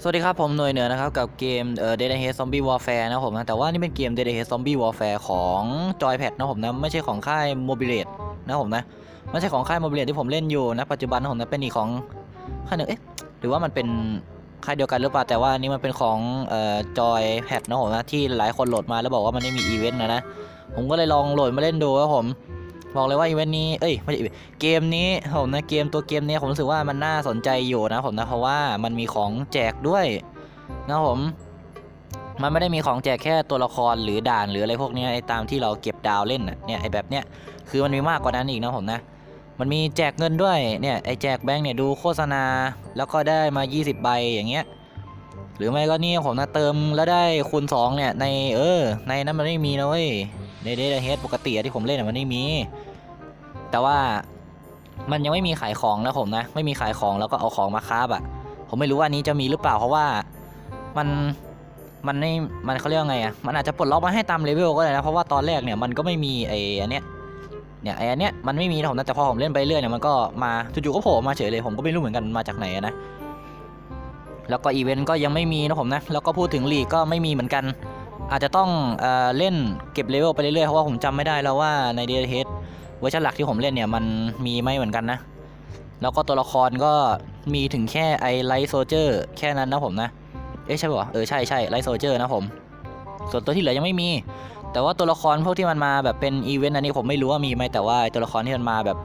สวัสดีครับ ผมหน่วยเหนือนะครับ กับเกมเอ่อ Dead Ahead Zombie Warfare นะผมนะ แต่ว่านี่เป็นเกม Dead Ahead Zombie Warfare ของ Joypad นะผมนะ ไม่ใช่ของค่าย Mobilate นะผมนะ ไม่ใช่ของค่าย Mobilate ที่ผมเล่นอยู่นะ ปัจจุบันนะผมนะ เป็นอีกของค่ายหนึ่งเอ๊ะ หรือว่ามันเป็นค่ายเดียวกันหรือเปล่า แต่ว่านี่มันเป็นของเอ่อ Joypad นะผมนะ ที่หลายคนโหลดมาแล้วบอกว่ามันไม่มีอีเวนต์นะนะ ผมก็เลยลองโหลดมาเล่นดูครับผม บอกเลยว่าอีเวนต์นี้ เอ้ยไม่ใช่เกมนี้ผมนะเกมตัวเกมเนี้ยผมรู้สึกว่ามันน่าสนใจอยู่นะผมนะเพราะว่ามันมีของแจกด้วยนะผม มันไม่ได้มีของแจกแค่ตัวละครหรือด่านหรืออะไรพวกนี้ไอ้ตามที่เราเก็บดาวเล่นน่ะเนี่ยไอ้แบบเนี้ยคือมันมีมากกว่านั้นอีกนะผมนะ มันมีแจกเงินด้วยเนี่ยไอ้แจกแบงค์เนี่ยดูโฆษณาแล้วก็ได้มา 20 ใบอย่างเงี้ย หรือไม่ก็นี่ผมนะเติมแล้วได้คูณ2เนี่ยในเออ ในนั้นมันไม่มีนะเว้ยในเดทเฮดปกติที่ผมเล่นมันไม่มี แต่ว่ามันยังไม่มีขายของนะผมนะ ไม่มีขายของแล้วก็เอาของมาค้าบอะผมไม่รู้ว่านี้จะมีหรือเปล่าเพราะว่ามันมันไม่มันเขาเรียกไงอะมันอาจจะปลดล็อกมาให้ตามเลเวลก็ได้นะเพราะว่าตอนแรกเนี่ยมันก็ไม่มีไอ้อันเนี้ยเนี่ยไอ้อันเนี้ยมันไม่มีนะผมนะแต่พอผมเล่นไปเรื่อยเนี่ยมันก็มาจู่ๆก็โผล่มาเฉยเลยผมก็ไม่รู้เหมือนกันมาจากไหนนะ แล้วก็อีเวนต์ก็ยังไม่มีนะผมนะ แล้วก็พูดถึงลีกก็ไม่มีเหมือนกัน อาจจะต้องเอเล่นเก็บเลเวลไปเรื่อยๆ เพราะว่าผมจำไม่ได้แล้วว่าในเดทเฮดเวอร์ชันหลักที่ผมเล่นเนี่ยมันมีไม่เหมือนกันนะ แล้วก็ตัวละครก็มีถึงแค่ไอไลท์โซเจอร์แค่นั้นนะผมนะ เอ๊ะใช่ป่ะเออใช่ใช่ไลท์โซเจอร์นะผม ส่วนตัวที่เหลือยังไม่มี แต่ว่าตัวละครพวกที่มันมาแบบเป็นอีเวนต์อันนี้ผมไม่รู้ว่ามีไหมแต่ว่าตัวละครที่มันมาแบบ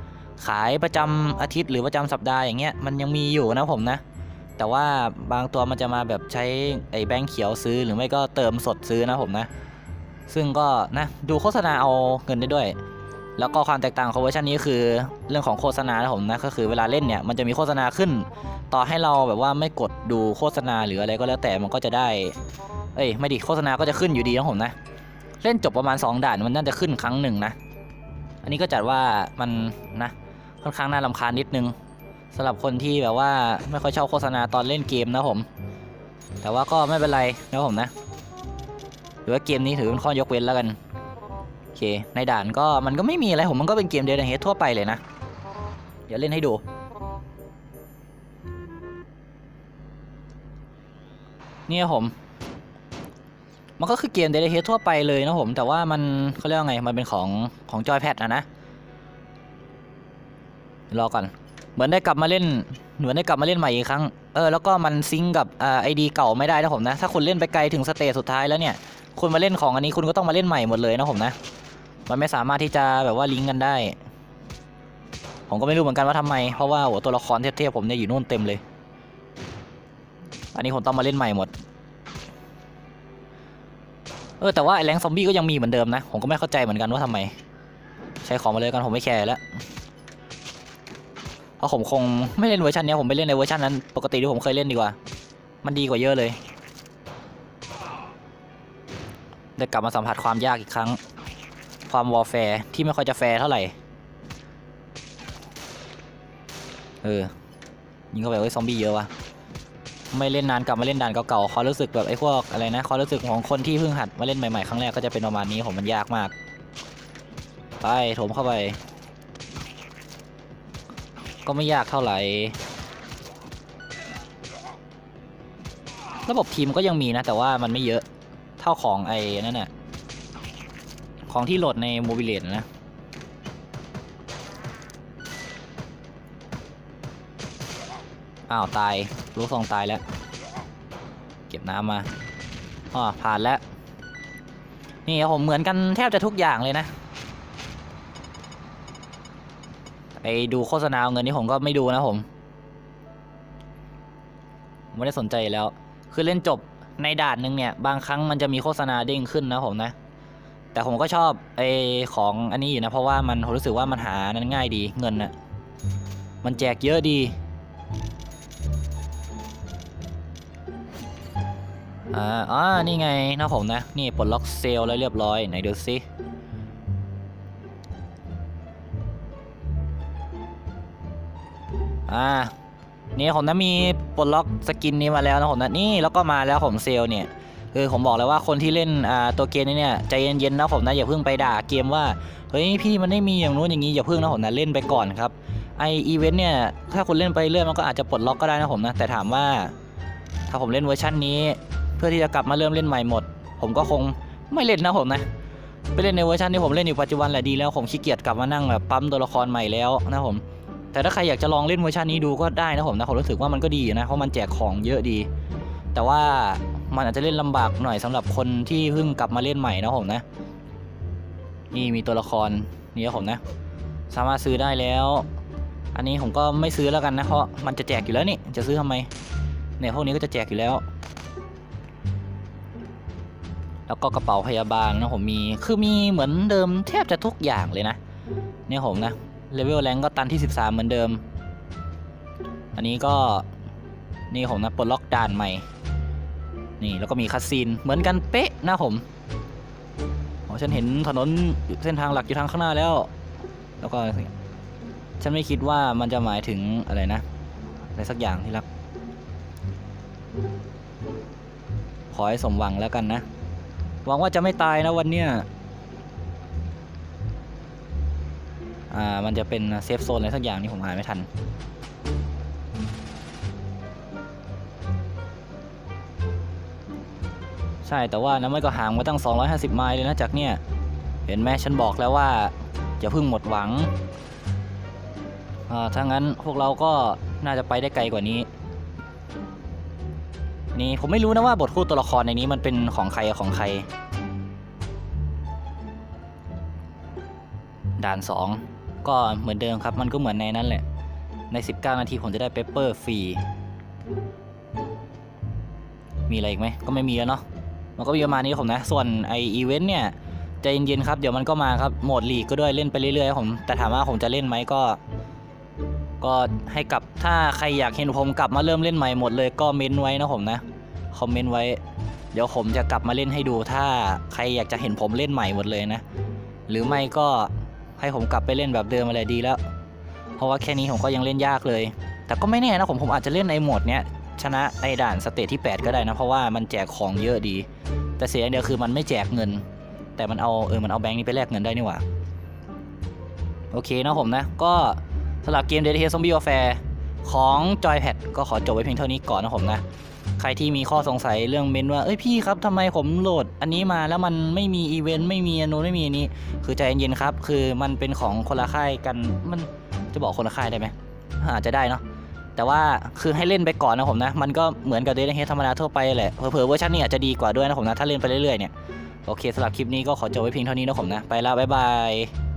ขายประจำอาทิตย์หรือประจำสัปดาห์อย่างเงี้ยมันยังมีอยู่นะผมนะ แต่ว่าบางตัวมันจะมาแบบใช้ไอ้แบงค์เขียวซื้อหรือไม่ก็เติมสดซื้อนะผมนะ ซึ่งก็นะดูโฆษณาเอาเงินได้ด้วย แล้วก็ความแตกต่างของเวอร์ชันนี้คือเรื่องของโฆษณานะผมนะก็คือเวลาเล่นเนี่ยมันจะมีโฆษณาขึ้น ต่อให้เราแบบว่าไม่กดดูโฆษณาหรืออะไรก็แล้วแต่มันก็จะได้ เอ้ยไม่ดิโฆษณาก็จะขึ้นอยู่ดีนะผมนะ เล่นจบประมาณ 2 ด่านมันน่าจะขึ้นครั้งหนึ่งนะ อันนี้ก็จัดว่ามันนะค่อนข้างน่ารำคาญนิดนึง สำหรับคนที่แบบว่าไม่ค่อยชอบโฆษณาตอนเล่นเกมนะผม แต่ว่าก็ไม่เป็นไรนะผมนะหรือว่าเกมนี้ถือเป็นข้อยกเว้นแล้วกันโอเคในด่านก็มันก็ไม่มีอะไรผมมันก็เป็นเกมเดนเฮดทั่วไปเลยนะ เดี๋ยวเล่นให้ดูเนี่ยผม มันก็คือเกมเดนเฮดทั่วไปเลยนะผม แต่ว่ามันเขาเรียกว่าไงมันเป็นของของจอยแพดนะนะรอก่อน เหมือนได้กลับมาเล่นเหมือนได้กลับมาเล่นใหม่อีกครั้ง เออแล้วก็มันซิงกับอ่าไอดีเก่าไม่ได้นะผมนะ ถ้าคุณเล่นไปไกลถึงสเตจสุดท้ายแล้วเนี่ย คุณมาเล่นของอันนี้คุณก็ต้องมาเล่นใหม่หมดเลยนะผมนะ มันไม่สามารถที่จะแบบว่าลิงก์กันได้ ผมก็ไม่รู้เหมือนกันว่าทำไม เพราะว่าโหตัวละครเทพๆผมเนี่ยอยู่นู่นเต็มเลย อันนี้ผมต้องมาเล่นใหม่หมด เออแต่ว่าไอแรงซอมบี้ก็ยังมีเหมือนเดิมนะ ผมก็ไม่เข้าใจเหมือนกันว่าทำไม ใช้ของมาเลยกันผมไม่แคร์แล้ว เพราะผมคงไม่เล่นเวอร์ชันนี้ผมไปเล่นในเวอร์ชันนั้นปกติที่ผมเคยเล่นดีกว่า มันดีกว่าเยอะเลยได้กลับมาสัมผัสความยากอีกครั้ง ความวอลแฟร์ที่ไม่ค่อยจะแฟร์เท่าไหร่ เออ ยิงเข้าไปเอ้ยซอมบี้เยอะวะไม่เล่นนานกลับมาเล่นด่านเก่าๆความรู้สึกแบบไอ้พวกอะไรนะความรู้สึกของคนที่เพิ่งหัดมาเล่นใหม่ๆครั้งแรกก็จะเป็นประมาณนี้ผมมันยากมาก ไปโถมเข้าไป ก็ไม่ยากเท่าไหร่ ระบบทีมก็ยังมีนะ แต่ว่ามันไม่เยอะเท่าของไอ้นั่นน่ะของที่โหลดในโมบิเลตนะอ้าว ตาย รู้ทรงตายแล้ว เก็บน้ำมาอ๋อผ่านแล้ว นี่ครับผมเหมือนกันแทบจะทุกอย่างเลยนะ ไปดูโฆษณาเอาเงินนี่ผมก็ไม่ดูนะผมไม่ได้สนใจแล้ว คือเล่นจบในด่านหนึ่งเนี่ย บางครั้งมันจะมีโฆษณาเด้งขึ้นนะผมนะ แต่ผมก็ชอบไอของอันนี้อยู่นะ เพราะว่ามันผมรู้สึกว่ามันหานั้นง่ายดีเงินน่ะมันแจกเยอะดีอ่าอ่านี่ไงนะผมนะ นี่ปลดล็อกเซลล์แล้วเรียบร้อย ไหนดูสิ อ่านี่ผมนะมีปลดล็อกสกินนี้มาแล้วนะผมนะนี่แล้วก็มาแล้วผมเซลเนี่ยคือผมบอกเลยว่าคนที่เล่นอ่าตัวเกมนี้เนี่ยใจเย็นๆนะผมนะอย่าเพิ่งไปด่าเกมว่าเฮ้ยพี่มันไม่มีอย่างนู้นอย่างนี้อย่าเพิ่งนะผมนะเล่นไปก่อนครับไออีเวนต์เนี่ยถ้าคุณเล่นไปเรื่อยมันก็อาจจะปลดล็อกก็ได้นะผมนะแต่ถามว่า ถ้าผมเล่นเวอร์ชันนี้ เพื่อที่จะกลับมาเริ่มเล่นใหม่หมด ผมก็คงไม่เล่นนะผมนะไปเล่นในเวอร์ชันที่ผมเล่นอยู่ปัจจุบันแหละดีแล้วผมขี้เกียจกลับมานั่งแบบปั๊มตัวละครใหม่แล้วนะผม แต่ถ้าใครอยากจะลองเล่นเวอร์ชันนี้ดูก็ได้นะผมนะผมรู้สึกว่ามันก็ดีนะเพราะมันแจกของเยอะดี แต่ว่ามันอาจจะเล่นลำบากหน่อยสำหรับคนที่เพิ่งกลับมาเล่นใหม่นะผมนะ นี่มีตัวละครนี่ครับผมนะ สามารถซื้อได้แล้ว อันนี้ผมก็ไม่ซื้อแล้วกันนะเพราะมันจะแจกอยู่แล้วนี่จะซื้อทำไมเนี่ยพวกนี้ก็จะแจกอยู่แล้ว แล้วก็กระเป๋าพยาบาลนะผมมีคือมีเหมือนเดิมแทบจะทุกอย่างเลยนะเนี่ยผมนะ เลเวลแรงก็ตันที่ 13 เหมือนเดิม อันนี้ก็นี่ผมนะปลดล็อกด่านใหม่ นี่แล้วก็มีคัสซีนเหมือนกันเป๊ะนะผมโอ้ฉันเห็นถนนเส้นทางหลักอยู่ทางข้างหน้าแล้ว แล้วก็ฉันไม่คิดว่ามันจะหมายถึงอะไรนะอะไรสักอย่างที่รัก ขอให้สมหวังแล้วกันนะ หวังว่าจะไม่ตายนะวันเนี้ย อ่ามันจะเป็นเซฟโซนอะไรสักอย่างนี่ผมหาไม่ทันใช่ แต่ว่านะมันก็ห่างมาตั้ง 250 ไมล์เลยนะจากเนี่ย เห็นไหมฉันบอกแล้วว่าอย่าเพิ่งหมดหวังอ่าถ้างั้นพวกเราก็น่าจะไปได้ไกลกว่านี้ นี่ผมไม่รู้นะว่าบทคู่ตัวละครในนี้มันเป็นของใครของใคร ด่าน 2 ก็เหมือนเดิมครับ มันก็เหมือนในนั้นแหละ ใน 19 นาทีผมจะได้เปเปอร์ฟรี มีอะไรอีกไหม ก็ไม่มีแล้วเนาะ มันก็มีประมาณนี้ผมนะ ส่วนไออีเวนต์เนี่ยใจเย็นๆครับ เดี๋ยวมันก็มาครับโหมดลีกก็ด้วยเล่นไปเรื่อยๆผม แต่ถามว่าผมจะเล่นไหมก็ ก็ให้กลับ ถ้าใครอยากเห็นผมกลับมาเริ่มเล่นใหม่หมดเลยก็เมนไว้นะผมนะ คอมเมนต์ไว้ เดี๋ยวผมจะกลับมาเล่นให้ดู ถ้าใครอยากจะเห็นผมเล่นใหม่หมดเลยนะ หรือไม่ก็ ให้ผมกลับไปเล่นแบบเดิมอะไรดีแล้ว เพราะว่าแค่นี้ผมก็ยังเล่นยากเลย แต่ก็ไม่แน่นะผมผมอาจจะเล่นในโหมดเนี้ยชนะไอ้ด่านสเตจที่ 8 ก็ได้นะ เพราะว่ามันแจกของเยอะดี แต่เสียอย่างเดียวคือมันไม่แจกเงิน แต่มันเอาเออมันเอาแบงค์นี้ไปแลกเงินได้นี่หว่าโอเคนะผมนะ ก็สำหรับเกม Dead Head Zombie Warfare ของ Joypad ก็ขอจบไว้เพียงเท่านี้ก่อนนะผมนะ ใครที่มีข้อสงสัยเรื่องเมนว่า เอ้ยพี่ครับทำไมผมโหลด อันนี้มาแล้วมันไม่มีอีเวนต์ไม่มีอันนู้นไม่มีอันนี้ คือใจเย็นๆครับ คือมันเป็นของคนละค่ายกัน มันจะบอกคนละค่ายได้ไหมอาจจะได้เนาะ แต่ว่าคือให้เล่นไปก่อนนะผมนะ มันก็เหมือนกับเดนเฮดธรรมดาทั่วไปแหละ เผลอๆเวอร์ชันนี้อาจจะดีกว่าด้วยนะผมนะ ถ้าเล่นไปเรื่อยๆเนี่ย โอเคสำหรับคลิปนี้ก็ขอจบไว้เพียงเท่านี้นะผมนะ ไปแล้วบ๊ายบาย